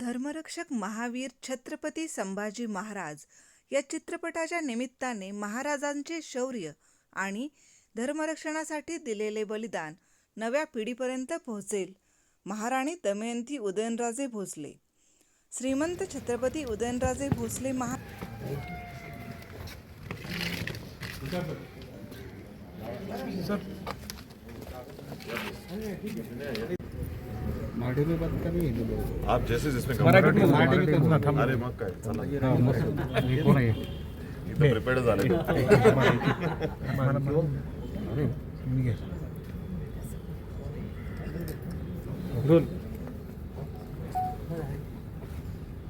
धर्मरक्षक महावीर छत्रपती संभाजी महाराज या चित्रपटाच्या निमित्ताने महाराजांचे शौर्य आणि धर्मरक्षणासाठी दिलेले बलिदान नव्या पिढीपर्यंत पोहोचेल. महाराणी दमयंती उदयनराजे भोसले. श्रीमंत छत्रपती उदयनराजे भोसले महा सर. आप जैसे जिसमें मराठी comfort में आहे. मराठी में करू अरे मग काय चला। कोण आहे इथं प्रिपेअर्ड झाले अरे मी घे रोल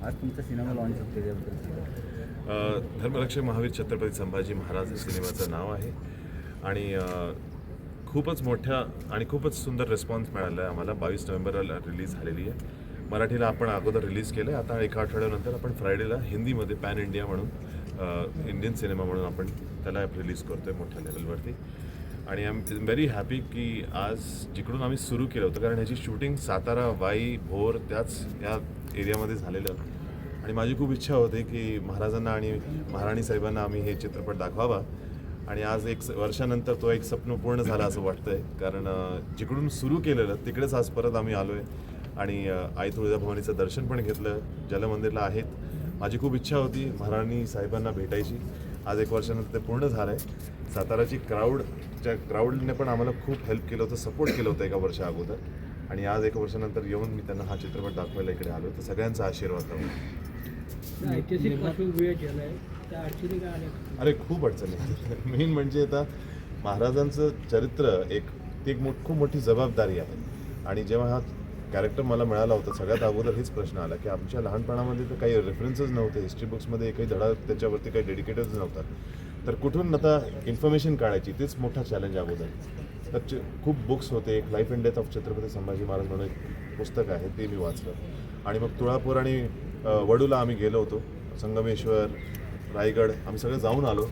आज तुमचा सिनेमा लॉन्च होतो त्याच्याबद्दल अ, धर्मरक्षक महावीर छत्रपती संभाजी महाराज हे सिनेमाचं नाव आहे. आणि अ, खूपच मोठ्या आणि खूपच सुंदर रिस्पॉन्स मिळाला आहे. आम्हाला बावीस नोव्हेंबरला रिलीज झालेली आहे. मराठीला आपण अगोदर रिलीज केलं आहे आता एका आठवड्यानंतर आपण फ्रायडेला हिंदीमध्ये पॅन इंडिया म्हणून इंडियन सिनेमा म्हणून आपण त्याला रिलीज करतो आहे मोठ्या लेवलवरती आणि आय एम व्हेरी हॅपी की आज जिकडून आम्ही सुरू केलं होतं कारण ह्याची शूटिंग सातारा वाई भोर त्याच या एरियामध्ये झालेलं. आणि माझी खूप इच्छा होती की महाराजांना आणि महाराणी साहेबांना आम्ही हे चित्रपट दाखवावा. आणि आज एक स- वर्षानंतर तो एक स्वप्न पूर्ण झाला असं वाटतंय. कारण जिकडून सुरू केलेलं तिकडेच आज परत आम्ही आलो आहे आणि आई तुळजाभवानीचं दर्शन पण घेतलं जलमंदिरला आहेत. माझी खूप इच्छा होती महाराणी साहेबांना भेटायची. आज एक वर्षानंतर ते पूर्ण झालं आहे साताराची क्राऊडच्या क्राऊडने पण आम्हाला खूप हेल्प केलं होतं सपोर्ट केलं होतं एका वर्षा अगोदर. आणि आज एक वर्षानंतर येऊन मी त्यांना हा चित्रपट दाखवायला इकडे आलो तर सगळ्यांचा आशीर्वाद ऐतिहासिक अरे खूप अडचणी मेन म्हणजे आता महाराजांचं चरित्र एक ती एक मोठ खूप मोठी जबाबदारी आहे. आणि जेव्हा हा कॅरेक्टर मला मिळाला होता सगळ्यात अगोदर हेच प्रश्न आला की आमच्या लहानपणामध्ये तर काही रेफरन्सेस नव्हते. हिस्ट्री बुक्समध्ये काही धडा त्याच्यावरती काही डेडिकेटेड नव्हता. तर कुठून आता इन्फॉर्मेशन काढायची? तेच मोठा चॅलेंज अगोदर. तर खूप बुक्स होते. एक life and death of Chhatrapati Sambhaji Maharaj म्हणून एक पुस्तक आहे ते मी वाचलं. आणि मग तुळापूर आणि वडूला आम्ही गेलो होतो. संगमेश्वर रायगड आम्ही सगळे जाऊन आलो.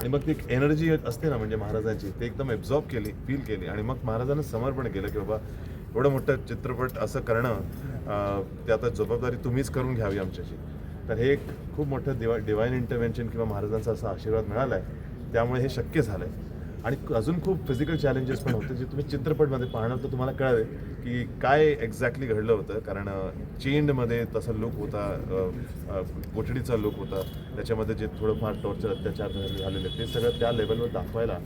आणि मग ती एक एनर्जी असते ना म्हणजे महाराजांची ते एकदम एब्झॉर्ब केली फील केली. आणि मग महाराजांना समर्पण केलं की बाबा एवढं मोठं चित्रपट असं करणं ते आता जबाबदारी तुम्हीच करून घ्यावी आमच्याशी. तर हे एक खूप मोठं दिवा डिवाईन इंटरव्हेन्शन किंवा महाराजांचा असा आशीर्वाद मिळाला आहे त्यामुळे हे शक्य झालं आहे आणि अजून खूप फिजिकल चॅलेंजेस पण होते जे तुम्ही चित्रपटमध्ये पाहणार तर तुम्हाला कळेल की काय एक्झॅक्टली घडलं होतं. कारण चेंडमध्ये तसा लुक होता कोठडीचा लुक होता. त्याच्यामध्ये जे थोडंफार टॉर्चर अत्याचार झालेले ते सगळं त्या लेवलवर दाखवायला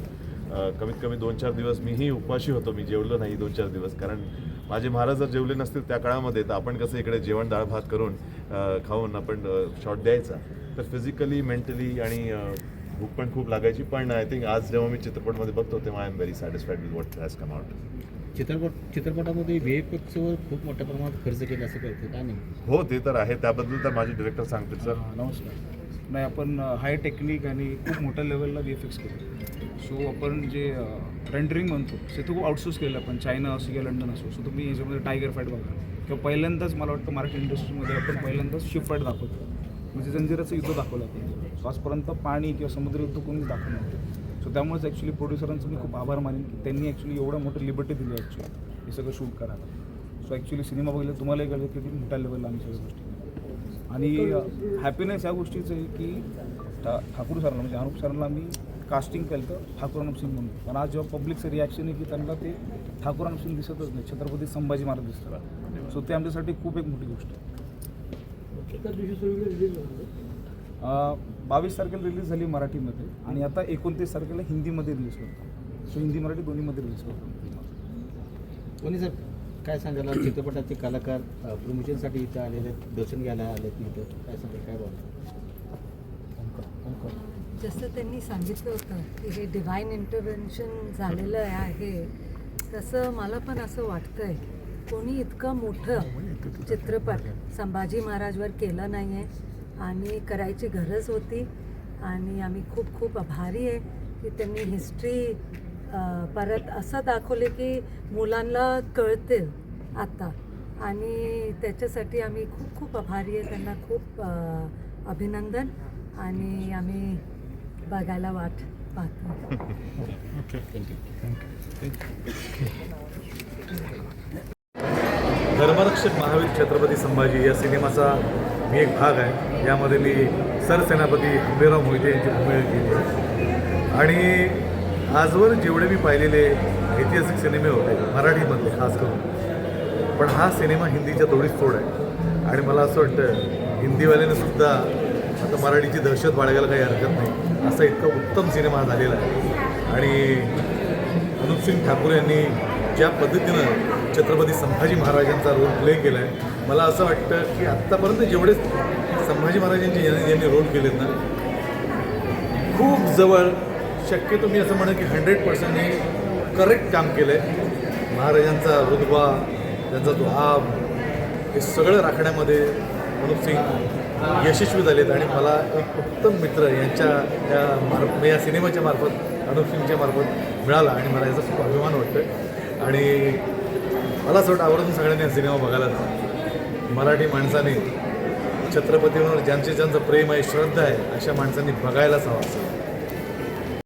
कमीत कमी दोन चार दिवस मीही उपाशी होतो. मी जेवलो नाही दोन चार दिवस. कारण माझे महाराज जर जेवले नसतील त्या काळामध्ये तर आपण कसं इकडे जेवण डाळ भात करून खाऊन आपण शॉट द्यायचा. तर फिजिकली मेंटली आणि भूक पण खूप लागायची पण आय थिंक आज जेव्हा मी चित्रपटमध्ये बघतो तेव्हा I am very satisfied with what has come out चित्रपट चित्रपटामध्ये व्ही एफ वर खूप मोठ्या प्रमाणात खर्च केला असं कळतं का नाही? हो ते तर आहे. त्याबद्दल तर माझे डिरेक्टर सांगतील सर नमस्कार. नाही आपण हाय टेक्निक आणि खूप मोठ्या लेवलला वी फिक्स केलं. सो आपण जे रेंडरिंग म्हणतो ते तो खूप आउटसोर्स केलं आपण. चायना असो किंवा लंडन असो. सो तुम्ही याच्यामध्ये टायगर फाईट बघा. किंवा पहिल्यांदाच मला वाटतं मराठी इंडस्ट्रीमध्ये आपण पहिल्यांदाच शिप फाईट दाखवतो. म्हणजे जंजिराचं युद्ध दाखवलं आपण आजपर्यंत पाणी किंवा समुद्र युद्ध कोणीच दाखवलं नव्हतं. सो त्यामुळेच ॲक्च्युली प्रोड्युसरांचं मी खूप आभार मानेन की त्यांनी ॲक्च्युली एवढं मोठं लिबर्टी दिली ॲक्च्युली हे सगळं शूट करायला. सो ॲक्च्युली सिनेमा बघितलं तुम्हालाही कळलं की मोठ्या लेवलला आम्ही सगळ्या गोष्टी आणि हॅपीनेस या गोष्टीचं आहे की ठा ठाकूर सरांना म्हणजे अनुप सरांना आम्ही कास्टिंग केलं तर ठाकूर अनुप सिंग म्हणून. पण आज जेव्हा पब्लिकचं रिॲक्शन आहे की त्यांना ते ठाकूर अनुप सिंग दिसतच नाही छत्रपती संभाजी महाराज दिसतात. सो ते आमच्यासाठी खूप एक मोठी गोष्ट आहे एकाच दिवशी सगळीकडे रिलीज झालं बावीस तारखेला रिलीज झाली मराठीमध्ये आणि आता एकोणतीस तारखेला हिंदीमध्ये रिलीज करतो सो हिंदी मराठी दोन्हीमध्ये रिलीज करतो कोणी सर काय सांगायला चित्रपटाचे कलाकार प्रमोशनसाठी इथं आलेले आहेत, दर्शन घ्यायला आले इथं. काय सांगाल? काय बोला जसं त्यांनी सांगितलं होतं की हे डिवाईन इंटरव्हेन्शन झालेलं आहे तसं मला पण असं वाटतंय कोणी इतकं मोठं चित्रपट संभाजी महाराजवर केलं नाही आहे आणि करायची गरज होती. आणि आम्ही खूप खूप आभारी आहे की त्यांनी हिस्ट्री परत असं दाखवले की मुलांना कळते आता. आणि त्याच्यासाठी आम्ही खूप खूप आभारी आहे. त्यांना खूप अभिनंदन. आणि आम्ही बघायला वाट पाहतो. थँक्यू धर्मरक्षक महावीर छत्रपती संभाजी या सिनेमाचा मी एक भाग आहे. यामध्ये मी सरसेनापती हंबीराव मोहिते यांची भूमिका केली आहे. आणि आजवर जेवढे मी पाहिलेले ऐतिहासिक सिनेमे होते मराठीमधले खास करून पण हा सिनेमा हिंदीच्या तोडीस तोड आहे. आणि मला असं वाटतं हिंदीवाल्याने सुद्धा आता मराठीची दहशत बाळगायला काही हरकत नाही. असा इतका उत्तम सिनेमा झालेला आहे. आणि अनुप सिंग ठाकूर यांनी ज्या पद्धतीनं छत्रपती संभाजी महाराजांचा रोल प्ले केला आहे मला असं वाटतं की आत्तापर्यंत जेवढे संभाजी महाराजांचे यांनी यांनी रोल केलेत ना खूप जवळ शक्यतो मी असं म्हणेन की हंड्रेड पर्सेंटने करेक्ट काम केलं आहे महाराजांचा रुद्वा त्यांचा तो आब हे सगळं राखण्यामध्ये मनोज सिंग यशस्वी झालेत आणि मला एक उत्तम मित्र यांच्या या मार्फ या सिनेमाच्या मार्फत अनुप सिंगच्या मार्फत मिळाला आणि मला याचा खूप अभिमान वाटतो आणि मला असं वाटतं आवर्जून सगळ्यांनी सिनेमा बघायला जावा. मराठी माणसाने छत्रपतींवर ज्यांचे ज्यांचं प्रेम आहे श्रद्धा आहे अशा माणसांनी बघायलाच हवा असं